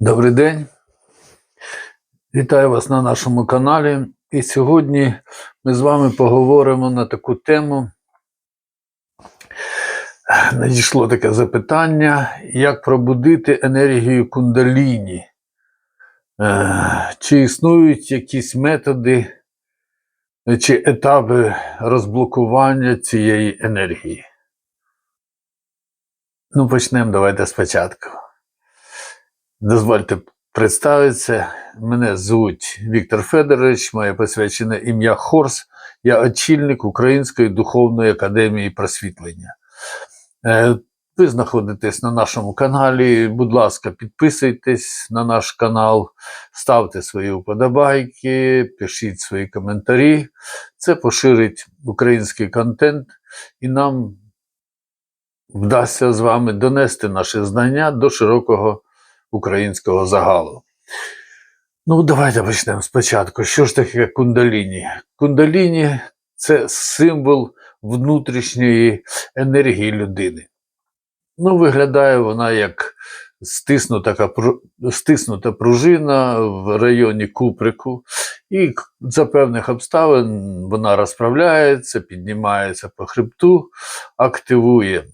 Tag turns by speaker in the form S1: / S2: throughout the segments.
S1: Добрий день. Вітаю вас на нашому каналі. І сьогодні ми з вами поговоримо на таку тему. Надійшло таке запитання, як пробудити енергію кундаліні. Е, Чи існують якісь методи чи етапи розблокування цієї енергії? Ну, почнемо давайте спочатку. Дозвольте представитися. Мене звуть Віктор Федорович, моє посвячене ім'я Хорс. Я очільник Української духовної академії просвітлення. Е, Ви знаходитесь на нашому каналі. Будь ласка, підписуйтесь на наш канал, ставте свої вподобайки, пишіть свої коментарі. Це поширить український контент і нам вдасться з вами донести наші знання до широкого українського загалу. Ну, давайте почнемо спочатку. Що ж таке кундаліні? Кундаліні це символ внутрішньої енергії людини. Ну, виглядає вона як стиснута, стиснута пружина в районі куприку, і за певних обставин вона розправляється, піднімається по хребту, активує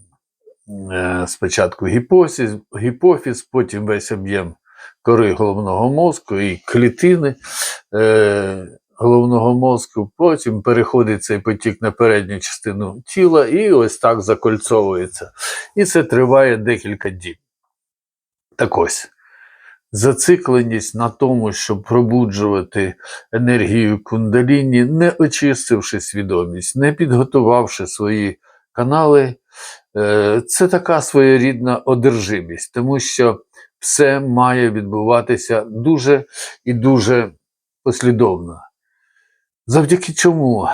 S1: спочатку гіпофіз, гіпофіз, потім весь об'єм кори головного мозку і клітини е, головного мозку, потім переходить цей потік на передню частину тіла і ось так закольцовується. І це триває декілька діб. Так ось. Зацикленість на тому, щоб пробуджувати енергію кундаліні, не очистивши свідомість, не підготувавши свої канали, е, це така своєрідна одержимість, тому що все має відбуватися дуже і дуже послідовно. Завдяки чому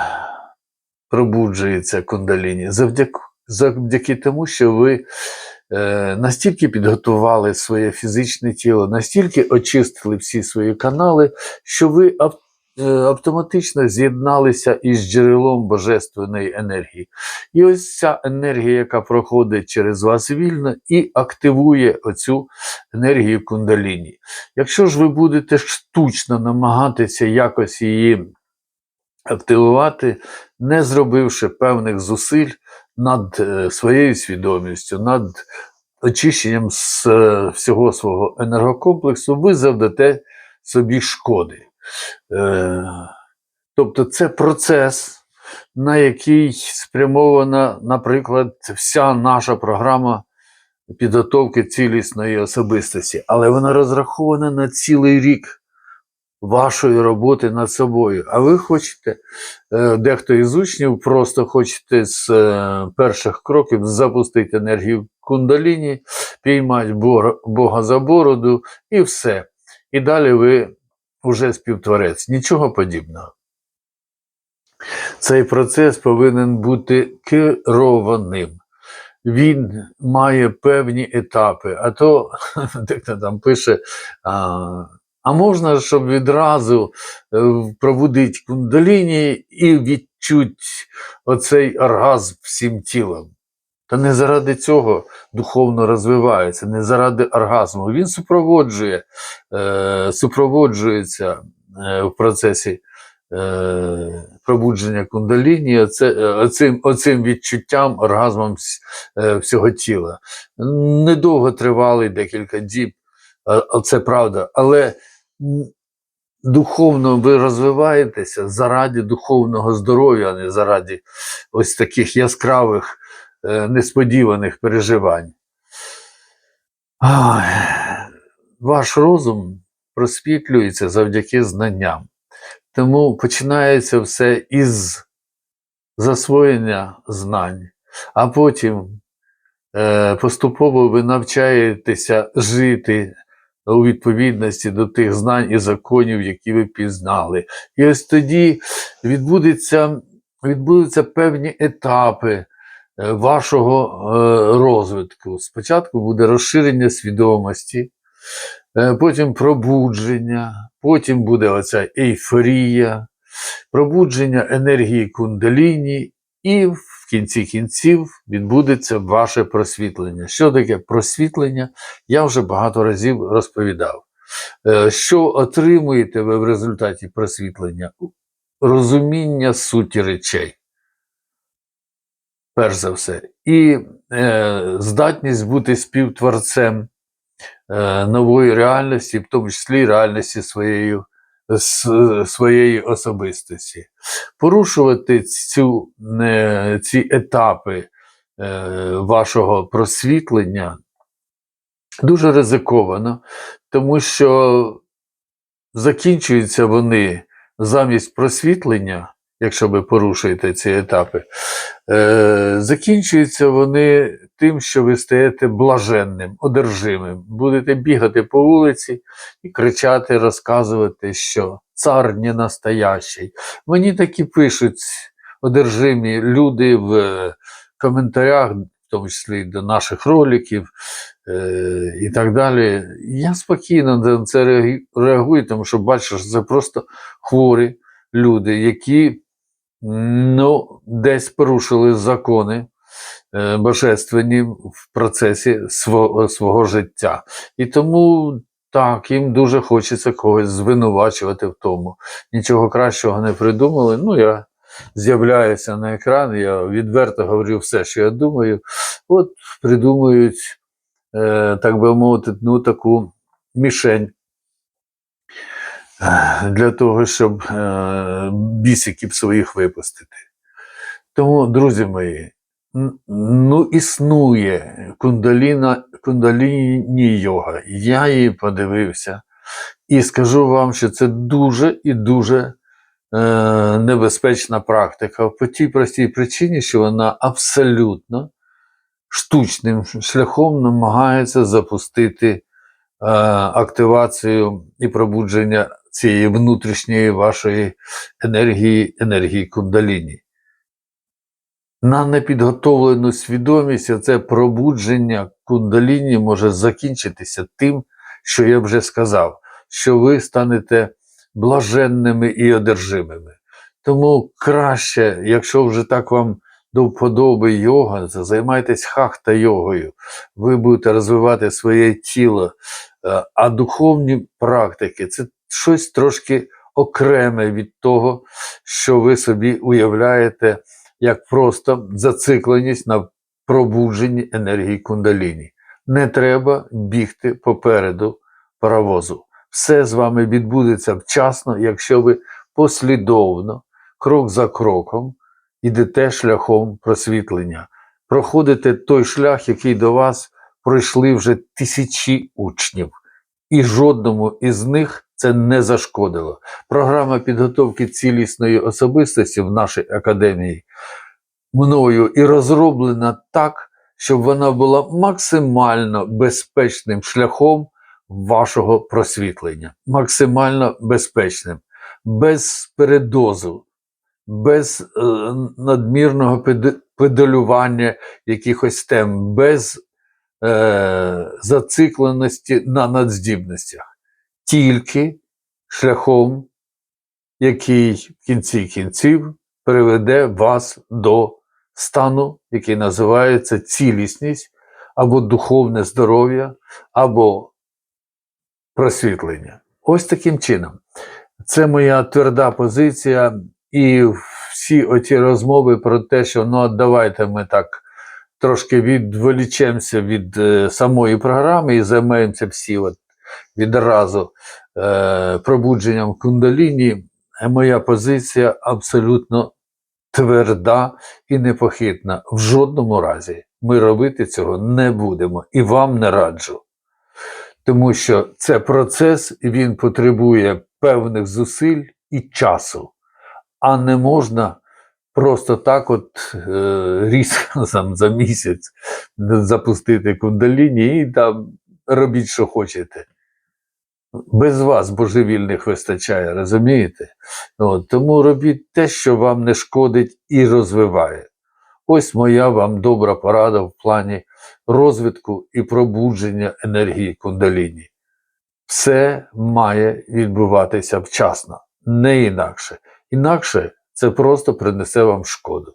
S1: пробуджується кундаліні? Завдяки, завдяки тому, що ви е, настільки підготували своє фізичне тіло, настільки очистили всі свої канали, що ви ав- е, автоматично з'єдналися із джерелом божественної енергії. І ось ця енергія, яка проходить через вас вільно і активує оцю енергію кундаліні. Якщо ж ви будете штучно намагатися якось її активувати, не зробивши певних зусиль над е, своєю свідомістю, над очищенням з е, всього свого енергокомплексу, ви завдате собі шкоди. Е, Тобто це процес, на який спрямована, наприклад, вся наша програма підготовки цілісної особистості, але вона розрахована на цілий рік вашої роботи над собою. А ви хочете, е, дехто із учнів просто хочете з е, перших кроків запустити енергію кундаліні, піймати Бога, Бога за бороду і все. І далі ви вже співтворець. Нічого подібного. Цей процес повинен бути керованим. Він має певні етапи. А то дехто там пише. А, а можна, щоб відразу е, пробудити кундаліні і відчуть оцей оргазм всім тілом. Та не заради цього духовно розвивається, не заради оргазму. Він супроводжує, е, супроводжується е, в процесі е, пробудження кундаліні оцим, оцим відчуттям, оргазмом всього тіла. Недовго тривалий декілька діб, це правда, але духовно ви розвиваєтеся заради духовного здоров'я, а не заради ось таких яскравих, несподіваних переживань. Ваш розум просвітлюється завдяки знанням. Тому починається все із засвоєння знань, а потім е, поступово ви навчаєтеся жити у відповідності до тих знань і законів, які ви пізнали. І ось тоді відбудеться, відбудуться певні етапи е, вашого е, розвитку. Спочатку буде розширення свідомості, е, потім пробудження, потім буде оця ейфорія, пробудження енергії кундаліні, і в кінці кінців відбудеться ваше просвітлення. Що таке просвітлення? Я вже багато разів розповідав. Е, Що отримуєте ви в результаті просвітлення? Розуміння суті речей. Перш за все. І е, здатність бути співтворцем е, нової реальності, в тому числі реальності своєї, с- своєї особистості. Порушувати цю, е, ці етапи е, вашого просвітлення дуже ризиковано, тому що закінчуються вони замість просвітлення, якщо ви порушуєте ці етапи, е, закінчуються вони тим, що ви стаєте блаженним, одержимим. Будете бігати по вулиці і кричати, розказувати, що цар не настоящий. Мені такі пишуть одержимі люди в коментарях, в тому числі до наших роликів е, і так далі. Я спокійно на це реагую, тому що бачу, що це просто хворі люди, які ну, десь порушили закони е, божественні в процесі свого, свого життя. І тому так, їм дуже хочеться когось звинувачувати в тому. Нічого кращого не придумали. Ну, я з'являюся на екран, я відверто говорю все, що я думаю. От придумують, е, так би мовити, ну, таку мішень для того, щоб е, бісиків своїх випустити. Тому, друзі мої, ну існує кундаліна, кундаліні йога. Я її подивився і скажу вам, що це дуже і дуже е, небезпечна практика по тій простій причині, що вона абсолютно штучним шляхом намагається запустити е, активацію і пробудження цієї внутрішньої вашої енергії, енергії кундаліні. На непідготовлену свідомість це пробудження кундаліні може закінчитися тим, що я вже сказав, що ви станете блаженними і одержимими. Тому краще, якщо вже так вам до вподоби йога, займайтесь хахта йогою. Ви будете розвивати своє тіло. А духовні практики це щось трошки окреме від того, що ви собі уявляєте як просто зацикленість на пробудженні енергії кундаліні. Не треба бігти попереду паровозу. Все з вами відбудеться вчасно, якщо ви послідовно, крок за кроком, ідете шляхом просвітлення. Проходите той шлях, який до вас пройшли вже тисячі учнів, і жодному із них це не зашкодило. Програма підготовки цілісної особистості в нашій академії мною і розроблена так, щоб вона була максимально безпечним шляхом вашого просвітлення, максимально безпечним, без передозу, без е, надмірного педа- педалювання якихось тем, без е, зацикленості на надздібностях, тільки шляхом, який в кінці кінців приведе вас до стану, який називається цілісність або духовне здоров'я, або просвітлення. Ось таким чином. Це моя тверда позиція, і всі оці розмови про те, що ну давайте ми так трошки відволічемося від е, самої програми і займаємося всі от відразу е, пробудженням кундаліні. Е, Моя позиція абсолютно тверда і непохитна. В жодному разі ми робити цього не будемо і вам не раджу. Тому що це процес, він потребує певних зусиль і часу, а не можна просто так, от е, різко там, за місяць запустити кундаліні і там робіть, що хочете. Без вас божевільних вистачає, розумієте? От, тому робіть те, що вам не шкодить і розвиває. Ось моя вам добра порада в плані розвитку і пробудження енергії кундаліні. Все має відбуватися вчасно, не інакше. Інакше це просто принесе вам шкоду.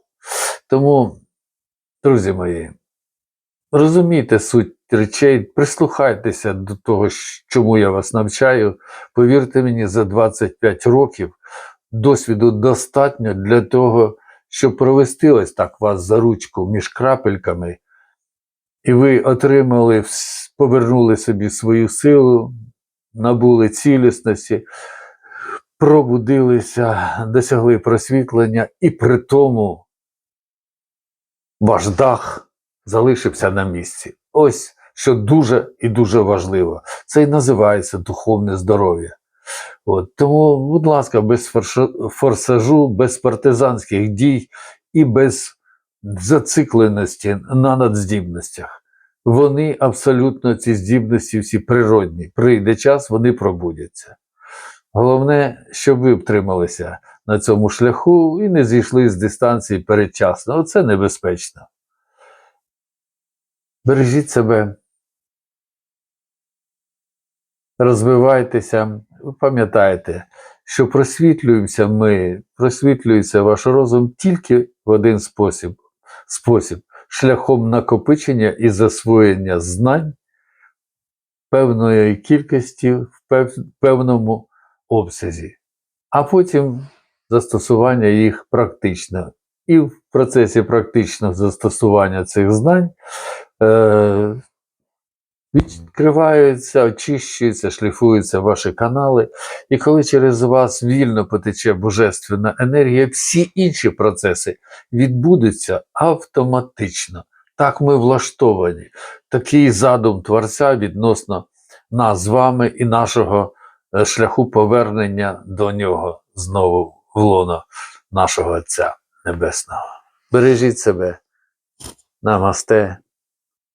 S1: Тому Друзі мої, розумійте суть речей, прислухайтеся до того, чому я вас навчаю. Повірте мені, за 25 років досвіду достатньо для того, щоб провести ось так вас за ручку між крапельками, і ви отримали, повернули собі свою силу, набули цілісності, пробудилися, досягли просвітлення, і при тому ваш дах залишився на місці. Ось що дуже і дуже важливо. Це і називається духовне здоров'я. От, тому, будь ласка, без форсажу, без партизанських дій і без зацикленості на надздібностях. Вони абсолютно ці здібності всі природні. Прийде час, вони пробудяться. Головне, щоб ви втрималися на цьому шляху і не зійшли з дистанції передчасно. Оце небезпечно. Бережіть себе, розвивайтеся, пам'ятайте, що просвітлюємося ми, просвітлюється ваш розум тільки в один спосіб, спосіб шляхом накопичення і засвоєння знань певної кількості в пев- певному обсязі, а потім застосування їх практично. І в процесі практичного застосування цих знань е, відкриваються, очищуються, шліфуються ваші канали. І коли через вас вільно потече божественна енергія, всі інші процеси відбудуться автоматично. Так ми влаштовані. Такий задум Творця відносно нас з вами і нашого е, шляху повернення до нього знову в лоно нашого Отця Небесного. Бережіть себе. Намасте.